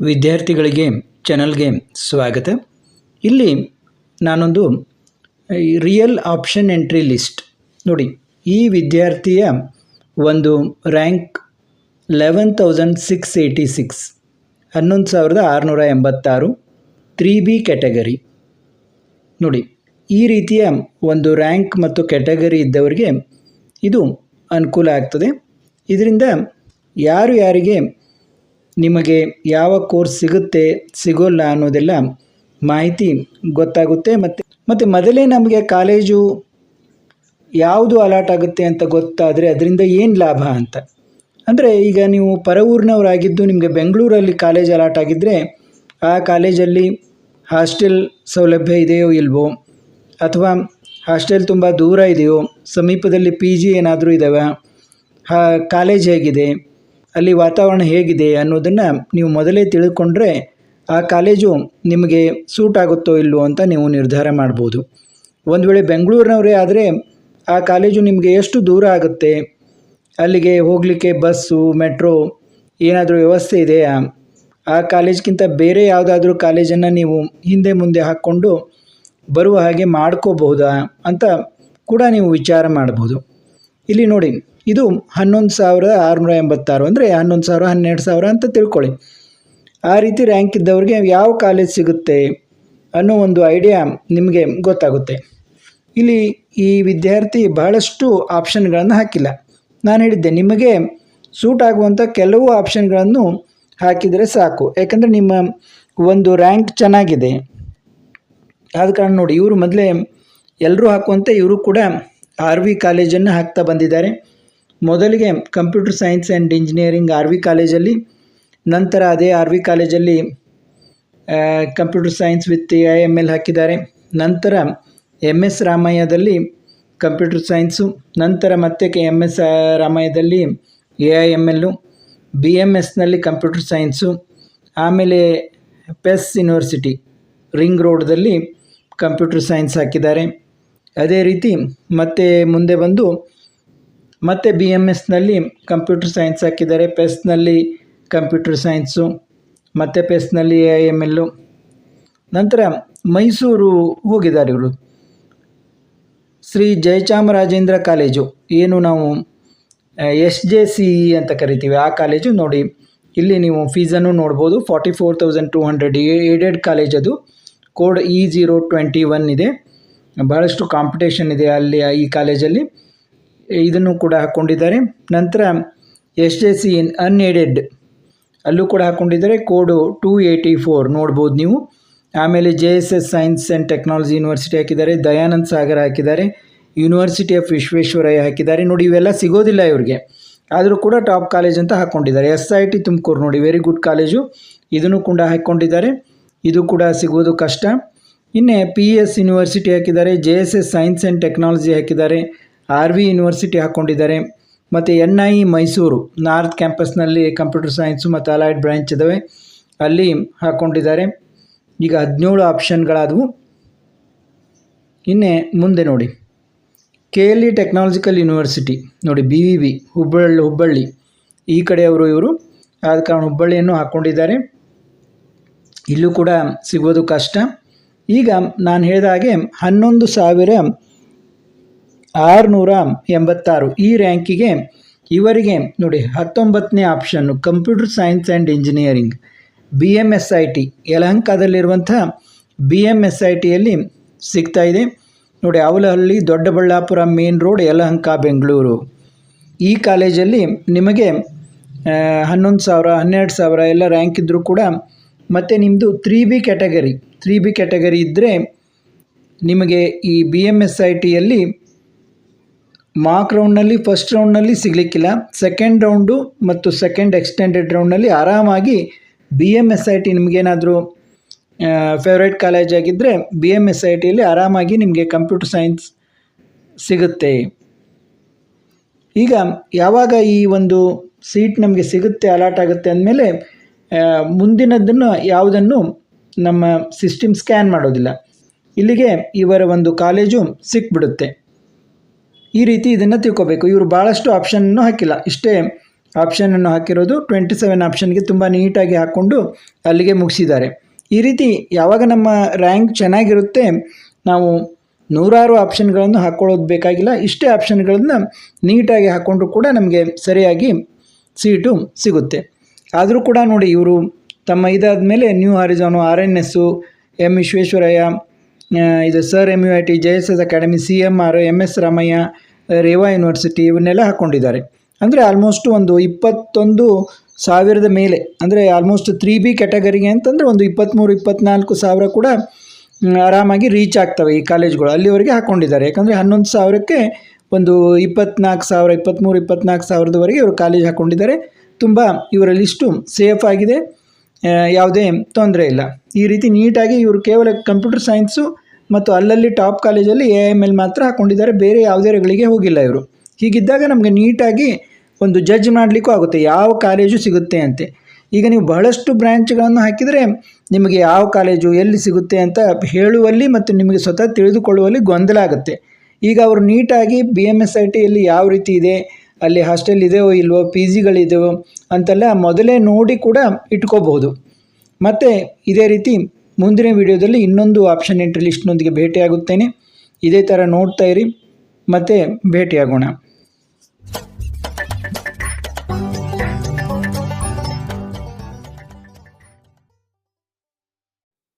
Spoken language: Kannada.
ವಿದ್ಯಾರ್ಥಿಗಳಿಗೆ ಚಾನಲ್ಗೆ ಸ್ವಾಗತ. ಇಲ್ಲಿ ನಾನೊಂದು ರಿಯಲ್ ಆಪ್ಷನ್ ಎಂಟ್ರಿ ಲಿಸ್ಟ್. ನೋಡಿ, ಈ ವಿದ್ಯಾರ್ಥಿಯ ಒಂದು rank eleven thousand six eighty six, ಹನ್ನೊಂದು ಸಾವಿರದ ಆರುನೂರ ಎಂಬತ್ತಾರು, ತ್ರೀ ಬಿ ಕ್ಯಾಟಗರಿ. ನೋಡಿ ಈ ರೀತಿಯ ಒಂದು ರ್ಯಾಂಕ್ ಮತ್ತು ಕ್ಯಾಟಗರಿ ಇದ್ದವರಿಗೆ ಇದು ಅನುಕೂಲ ಆಗ್ತದೆ. ಇದರಿಂದ ಯಾರು ಯಾರಿಗೆ ನಿಮಗೆ ಯಾವ ಕೋರ್ಸ್ ಸಿಗುತ್ತೆ, ಸಿಗೋಲ್ಲ ಅನ್ನೋದೆಲ್ಲ ಮಾಹಿತಿ ಗೊತ್ತಾಗುತ್ತೆ. ಮತ್ತು ಮತ್ತು ಮೊದಲೇ ನಮಗೆ ಕಾಲೇಜು ಯಾವುದು ಅಲಾಟ್ ಆಗುತ್ತೆ ಅಂತ ಗೊತ್ತಾದರೆ ಅದರಿಂದ ಏನು ಲಾಭ ಅಂತ. ಅಂದರೆ ಈಗ ನೀವು ಪರ ಊರಿನವರಾಗಿದ್ದು ನಿಮಗೆ ಬೆಂಗಳೂರಲ್ಲಿ ಕಾಲೇಜ್ ಅಲಾಟ್ ಆಗಿದ್ದರೆ ಆ ಕಾಲೇಜಲ್ಲಿ ಹಾಸ್ಟೆಲ್ ಸೌಲಭ್ಯ ಇದೆಯೋ ಇಲ್ವೋ ಅಥವಾ ಹಾಸ್ಟೆಲ್ ತುಂಬ ದೂರ ಇದೆಯೋ, ಸಮೀಪದಲ್ಲಿ ಪಿ ಜಿ ಏನಾದರೂ ಇದ್ದಾವೆ ಹಾ ಕಾಲೇಜ್ ಹೇಗಿದೆ? ಅಲ್ಲಿ ವಾತಾವರಣ ಹೇಗಿದೆ ಅನ್ನೋದನ್ನು ನೀವು ಮೊದಲೇ ತಿಳ್ಕೊಂಡ್ರೆ ಆ ಕಾಲೇಜು ನಿಮಗೆ ಸೂಟ್ ಆಗುತ್ತೋ ಇಲ್ಲವೋ ಅಂತ ನೀವು ನಿರ್ಧಾರ ಮಾಡ್ಬೋದು. ಒಂದು ವೇಳೆ ಬೆಂಗಳೂರಿನವರೇ ಆದರೆ ಆ ಕಾಲೇಜು ನಿಮಗೆ ಎಷ್ಟು ದೂರ ಆಗುತ್ತೆ? ಅಲ್ಲಿಗೆ ಹೋಗಲಿಕ್ಕೆ ಬಸ್ಸು ಮೆಟ್ರೋ ಏನಾದರೂ ವ್ಯವಸ್ಥೆ ಇದೆಯಾ? ಆ ಕಾಲೇಜ್ಗಿಂತ ಬೇರೆ ಯಾವುದಾದ್ರೂ ಕಾಲೇಜನ್ನು ನೀವು ಹಿಂದೆ ಮುಂದೆ ಹಾಕ್ಕೊಂಡು ಬರುವ ಹಾಗೆ ಮಾಡ್ಕೋಬಹುದಾ ಅಂತ ಕೂಡ ನೀವು ವಿಚಾರ ಮಾಡ್ಬೋದು ಇಲ್ಲಿ ನೋಡಿ, ಇದು ಹನ್ನೊಂದು ಸಾವಿರದ ಆರುನೂರ ಎಂಬತ್ತಾರು ಅಂದರೆ ಹನ್ನೊಂದು ಸಾವಿರ, ಹನ್ನೆರಡು ಸಾವಿರ ಅಂತ ತಿಳ್ಕೊಳ್ಳಿ. ಆ ರೀತಿ ರ್ಯಾಂಕ್ ಇದ್ದವ್ರಿಗೆ ಯಾವ ಕಾಲೇಜ್ ಸಿಗುತ್ತೆ ಅನ್ನೋ ಒಂದು ಐಡಿಯಾ ನಿಮಗೆ ಗೊತ್ತಾಗುತ್ತೆ. ಇಲ್ಲಿ ಈ ವಿದ್ಯಾರ್ಥಿ ಬಹಳಷ್ಟು ಆಪ್ಷನ್ಗಳನ್ನು ಹಾಕಿಲ್ಲ. ನಾನು ಹೇಳಿದ್ದೆ, ನಿಮಗೆ ಸೂಟ್ ಆಗುವಂಥ ಕೆಲವು ಆಪ್ಷನ್ಗಳನ್ನು ಹಾಕಿದರೆ ಸಾಕು. ಯಾಕಂದರೆ ನಿಮ್ಮ ಒಂದು ರ್ಯಾಂಕ್ ಚೆನ್ನಾಗಿದೆ. ಆದ ಕಾರಣ ನೋಡಿ, ಇವರು ಮೊದಲೇ ಎಲ್ಲರೂ ಹಾಕುವಂತೆ ಇವರು ಕೂಡ ಆರ್ ವಿ ಕಾಲೇಜನ್ನು ಹಾಕ್ತಾ ಬಂದಿದ್ದಾರೆ. ಮೊದಲಿಗೆ computer science and engineering R V ಕಾಲೇಜಲ್ಲಿ, ನಂತರ ಅದೇ ಆರ್ ವಿ ಕಾಲೇಜಲ್ಲಿ computer science with A I M L ಹಾಕಿದ್ದಾರೆ. ನಂತರ ಎಂ ಎಸ್ ರಾಮಯ್ಯದಲ್ಲಿ ಕಂಪ್ಯೂಟರ್ ಸೈನ್ಸು, ನಂತರ ಮತ್ತೆ K M S ರಾಮಯ್ಯದಲ್ಲಿ A I M L B M ಎಸ್ನಲ್ಲಿ computer science, ಆಮೇಲೆ ಪೆಸ್ ಯೂನಿವರ್ಸಿಟಿ ರಿಂಗ್ ರೋಡ್ದಲ್ಲಿ ಕಂಪ್ಯೂಟರ್ ಸೈನ್ಸ್ ಹಾಕಿದ್ದಾರೆ. ಅದೇ ರೀತಿ ಮತ್ತೆ ಮುಂದೆ ಬಂದು ಮತ್ತೆ ಬಿ ಎಂ ಎಸ್ನಲ್ಲಿ ಕಂಪ್ಯೂಟರ್ ಸೈನ್ಸ್ ಹಾಕಿದ್ದಾರೆ. ಪೆಸ್ನಲ್ಲಿ ಕಂಪ್ಯೂಟರ್ ಸೈನ್ಸು, ಮತ್ತು ಪೆಸ್ನಲ್ಲಿ ಎ ಐ ಎಂ ಎಲ್ಲು ನಂತರ ಮೈಸೂರು ಹೋಗಿದ್ದಾರೆ ಇವರು. ಶ್ರೀ ಜಯಚಾಮರಾಜೇಂದ್ರ ಕಾಲೇಜು. ಏನು ನಾವು ಎಸ್ ಜೆ ಸಿ ಇ ಅಂತ ಕರಿತೀವಿ. ಆ ಕಾಲೇಜು ನೋಡಿ. ಇಲ್ಲಿ ನೀವು ಫೀಸನ್ನು ನೋಡ್ಬೋದು. Forty four thousand two hundred aided college ಅದು. Code E zero twenty one ಇದೆ. ಭಾಳಷ್ಟು ಕಾಂಪಿಟೇಷನ್ ಇದೆ ಅಲ್ಲಿ, ಈ ಕಾಲೇಜಲ್ಲಿ ಇದನ್ನು ಕೂಡ ಹಾಕ್ಕೊಂಡಿದ್ದಾರೆ ನಂತರ S J C in unaided ಅಲ್ಲೂ ಕೂಡ ಹಾಕ್ಕೊಂಡಿದ್ದಾರೆ ಕೋಡು ಟೂ ಏಯ್ಟಿ ಫೋರ್ ನೋಡ್ಬೋದು ನೀವು. ಆಮೇಲೆ J S S science and technology university ಹಾಕಿದ್ದಾರೆ. ದಯಾನಂದ್ ಸಾಗರ್ ಹಾಕಿದ್ದಾರೆ. ಯೂನಿವರ್ಸಿಟಿ ಆಫ್ ವಿಶ್ವೇಶ್ವರಯ್ಯ ಹಾಕಿದ್ದಾರೆ. ನೋಡಿ, ಇವೆಲ್ಲ ಸಿಗೋದಿಲ್ಲ ಇವ್ರಿಗೆ. ಆದರೂ ಕೂಡ ಟಾಪ್ ಕಾಲೇಜ್ ಅಂತ ಹಾಕ್ಕೊಂಡಿದ್ದಾರೆ ಎಸ್ ಐ ಟಿ ತುಮಕೂರು ನೋಡಿ ವೆರಿ ಗುಡ್ ಕಾಲೇಜು ಇದನ್ನು ಕೂಡ ಹಾಕ್ಕೊಂಡಿದ್ದಾರೆ ಇದು ಕೂಡ ಸಿಗೋದು ಕಷ್ಟ. ಇನ್ನೇ ಪಿ ಎಸ್ ಯೂನಿವರ್ಸಿಟಿ ಹಾಕಿದ್ದಾರೆ J S S science and technology ಹಾಕಿದ್ದಾರೆ ಆರ್ ವಿ ಯೂನಿವರ್ಸಿಟಿ ಹಾಕ್ಕೊಂಡಿದ್ದಾರೆ ಮತ್ತು ಎನ್ ಐ ಮೈಸೂರು ನಾರ್ತ್ ಕ್ಯಾಂಪಸ್ನಲ್ಲಿ ಕಂಪ್ಯೂಟರ್ ಸೈನ್ಸು ಮತ್ತು ಅಲೈಡ್ ಬ್ರ್ಯಾಂಚ್ ಇದ್ದಾವೆ ಅಲ್ಲಿ ಹಾಕ್ಕೊಂಡಿದ್ದಾರೆ ಈಗ ಹದಿನೇಳು ಆಪ್ಷನ್ಗಳಾದವು ಇನ್ನೇ ಮುಂದೆ ನೋಡಿ. K L E technological university ನೋಡಿ B V B Hubballi Hubballi ಈ ಕಡೆಯವರು ಇವರು. ಆದ ಕಾರಣ ಹುಬ್ಬಳ್ಳಿಯನ್ನು ಹಾಕ್ಕೊಂಡಿದ್ದಾರೆ ಇಲ್ಲೂ ಕೂಡ ಸಿಗೋದು ಕಷ್ಟ. ಈಗ ನಾನು ಹೇಳಿದ ಹಾಗೆ ಹನ್ನೊಂದು ಸಾವಿರ ಆರುನೂರ ಎಂಬತ್ತಾರು ಈ ರ್ಯಾಂಕಿಗೆ ಇವರಿಗೆ ನೋಡಿ ಹತ್ತೊಂಬತ್ತನೇ option computer science and engineering B M S I T ಯಲಹಂಕದಲ್ಲಿರುವಂಥ B M S I ಟಿಯಲ್ಲಿ ಸಿಗ್ತಾ ಇದೆ. ನೋಡಿ ಅವಲಹಳ್ಳಿ ದೊಡ್ಡಬಳ್ಳಾಪುರ ಮೇನ್ ರೋಡ್ ಯಲಹಂಕ, ಬೆಂಗಳೂರು. ಈ ಕಾಲೇಜಲ್ಲಿ ನಿಮಗೆ ಹನ್ನೊಂದು ಸಾವಿರ, ಹನ್ನೆರಡು ಸಾವಿರ ಎಲ್ಲ ರ್ಯಾಂಕ್ ಇದ್ದರೂ ಕೂಡ ಮತ್ತು ನಿಮ್ಮದು three B category three B category ಇದ್ದರೆ ನಿಮಗೆ ಈ ಬಿ ಎಂ ಎಸ್ ಐ ಟಿಯಲ್ಲಿ ಮಾರ್ಕ್ ರೌಂಡ್ನಲ್ಲಿ ಫಸ್ಟ್ ರೌಂಡ್ನಲ್ಲಿ ಸಿಗಲಿಕ್ಕಿಲ್ಲ. ಸೆಕೆಂಡ್ ರೌಂಡು ಮತ್ತು ಸೆಕೆಂಡ್ ಎಕ್ಸ್ಟೆಂಡೆಡ್ ರೌಂಡ್ನಲ್ಲಿ ಆರಾಮಾಗಿ B M S I T ನಿಮಗೇನಾದರೂ ಫೇವ್ರೇಟ್ ಕಾಲೇಜ್ ಆಗಿದ್ದರೆ ಬಿ ಎಂ ಎಸ್ ಐ ಟಿಯಲ್ಲಿ ಆರಾಮಾಗಿ ನಿಮಗೆ ಕಂಪ್ಯೂಟರ್ ಸೈನ್ಸ್ ಸಿಗುತ್ತೆ. ಈಗ ಯಾವಾಗ ಈ ಒಂದು ಸೀಟ್ ನಮಗೆ ಸಿಗುತ್ತೆ ಅಲಾಟ್ ಆಗುತ್ತೆ ಅಂದಮೇಲೆ ಮುಂದಿನದನ್ನು ಯಾವುದನ್ನು ನಮ್ಮ ಸಿಸ್ಟಮ್ ಸ್ಕ್ಯಾನ್ ಮಾಡೋದಿಲ್ಲ. ಇಲ್ಲಿಗೆ ಇವರ ಒಂದು ಕಾಲೇಜು ಸಿಕ್ಬಿಡುತ್ತೆ. ಈ ರೀತಿ ಇದನ್ನು ತಿಳ್ಕೊಬೇಕು. ಇವರು ಭಾಳಷ್ಟು ಆಪ್ಷನನ್ನು ಹಾಕಿಲ್ಲ. ಇಷ್ಟೇ ಆಪ್ಷನನ್ನು ಹಾಕಿರೋದು ಟ್ವೆಂಟಿ ಸೆವೆನ್ ಆಪ್ಷನ್ಗೆ ತುಂಬ ನೀಟಾಗಿ ಹಾಕ್ಕೊಂಡು ಅಲ್ಲಿಗೆ ಮುಗಿಸಿದ್ದಾರೆ. ಈ ರೀತಿ ಯಾವಾಗ ನಮ್ಮ ರ್ಯಾಂಕ್ ಚೆನ್ನಾಗಿರುತ್ತೆ, ನಾವು ನೂರಾರು ಆಪ್ಷನ್ಗಳನ್ನು ಹಾಕ್ಕೊಳ್ಳೋದು ಬೇಕಾಗಿಲ್ಲ. ಇಷ್ಟೇ ಆಪ್ಷನ್ಗಳನ್ನು ನೀಟಾಗಿ ಹಾಕ್ಕೊಂಡ್ರೂ ಕೂಡ ನಮಗೆ ಸರಿಯಾಗಿ ಸೀಟು ಸಿಗುತ್ತೆ. ಆದರೂ ಕೂಡ ನೋಡಿ ಇವರು ತಮ್ಮ ಇದಾದ ಮೇಲೆ new horizon, R N S M Visvesvaraya ಇದು sir M U I T, J S S academy, C M R M S Ramaiah, Reva university ಇವನ್ನೆಲ್ಲ ಹಾಕ್ಕೊಂಡಿದ್ದಾರೆ ಅಂದರೆ ಆಲ್ಮೋಸ್ಟ್ ಒಂದು ಇಪ್ಪತ್ತೊಂದು ಸಾವಿರದ ಮೇಲೆ, ಅಂದರೆ ಆಲ್ಮೋಸ್ಟ್ ತ್ರೀ ಬಿ ಕ್ಯಾಟಗರಿಗೆ ಅಂತಂದರೆ ಒಂದು ಇಪ್ಪತ್ತ್ಮೂರು ಇಪ್ಪತ್ತ್ನಾಲ್ಕು ಸಾವಿರ ಕೂಡ ಆರಾಮಾಗಿ ರೀಚ್ ಆಗ್ತವೆ ಈ ಕಾಲೇಜ್ಗಳು. ಅಲ್ಲಿವರೆಗೆ ಹಾಕ್ಕೊಂಡಿದ್ದಾರೆ ಯಾಕಂದರೆ ಹನ್ನೊಂದು ಸಾವಿರಕ್ಕೆ ಒಂದು ಇಪ್ಪತ್ನಾಲ್ಕು ಸಾವಿರ ಇಪ್ಪತ್ತ್ಮೂರು ಇಪ್ಪತ್ನಾಲ್ಕು ಸಾವಿರದವರೆಗೆ ಇವರು ಕಾಲೇಜ್ ಹಾಕ್ಕೊಂಡಿದ್ದಾರೆ ತುಂಬ ಇವರ ಲಿಸ್ಟು ಸೇಫ್ ಆಗಿದೆ ಯಾವುದೇ ತೊಂದರೆ ಇಲ್ಲ. ಈ ರೀತಿ ನೀಟಾಗಿ ಇವರು ಕೇವಲ ಕಂಪ್ಯೂಟರ್ ಸೈನ್ಸು ಮತ್ತು ಅಲ್ಲಲ್ಲಿ ಟಾಪ್ ಕಾಲೇಜಲ್ಲಿ ಎ ಎಂ ಎಲ್ ಮಾತ್ರ ಹಾಕ್ಕೊಂಡಿದ್ದಾರೆ ಬೇರೆ ಯಾವುದೇಗಳಿಗೆ ಹೋಗಿಲ್ಲ ಇವರು. ಹೀಗಿದ್ದಾಗ ನಮಗೆ ನೀಟಾಗಿ ಒಂದು ಜಡ್ಜ್ ಮಾಡಲಿಕ್ಕೂ ಆಗುತ್ತೆ. ಯಾವ ಕಾಲೇಜು ಸಿಗುತ್ತೆ ಅಂತೆ. ಈಗ ನೀವು ಬಹಳಷ್ಟು ಬ್ರ್ಯಾಂಚ್ಗಳನ್ನು ಹಾಕಿದರೆ ನಿಮಗೆ ಯಾವ ಕಾಲೇಜು ಎಲ್ಲಿ ಸಿಗುತ್ತೆ ಅಂತ ಹೇಳುವಲ್ಲಿ ಮತ್ತು ನಿಮಗೆ ಸ್ವತಃ ತಿಳಿದುಕೊಳ್ಳುವಲ್ಲಿ ಗೊಂದಲ ಆಗುತ್ತೆ. ಈಗ ಅವರು ನೀಟಾಗಿ ಬಿ ಎಂ ಎಸ್ ಐ ಟಿಯಲ್ಲಿ ಯಾವ ರೀತಿ ಇದೆ ಅಲ್ಲಿ ಹಾಸ್ಟೆಲ್ ಇದೆಯೋ ಇಲ್ವೋ ಪಿ ಜಿಗಳಿದೆಯೋ ಅಂತೆಲ್ಲ ಮೊದಲೇ ನೋಡಿ ಕೂಡ ಇಟ್ಕೋಬಹುದು. ಮತ್ತು ಇದೇ ರೀತಿ ಮುಂದಿನ ವಿಡಿಯೋದಲ್ಲಿ ಇನ್ನೊಂದು ಆಪ್ಷನ್ ಎಂಟ್ರಿ ಲಿಸ್ಟ್ನೊಂದಿಗೆ ಭೇಟಿಯಾಗುತ್ತೇನೆ. ಇದೇ ಥರ ನೋಡ್ತಾ ಇರಿ. ಮತ್ತು ಭೇಟಿಯಾಗೋಣ.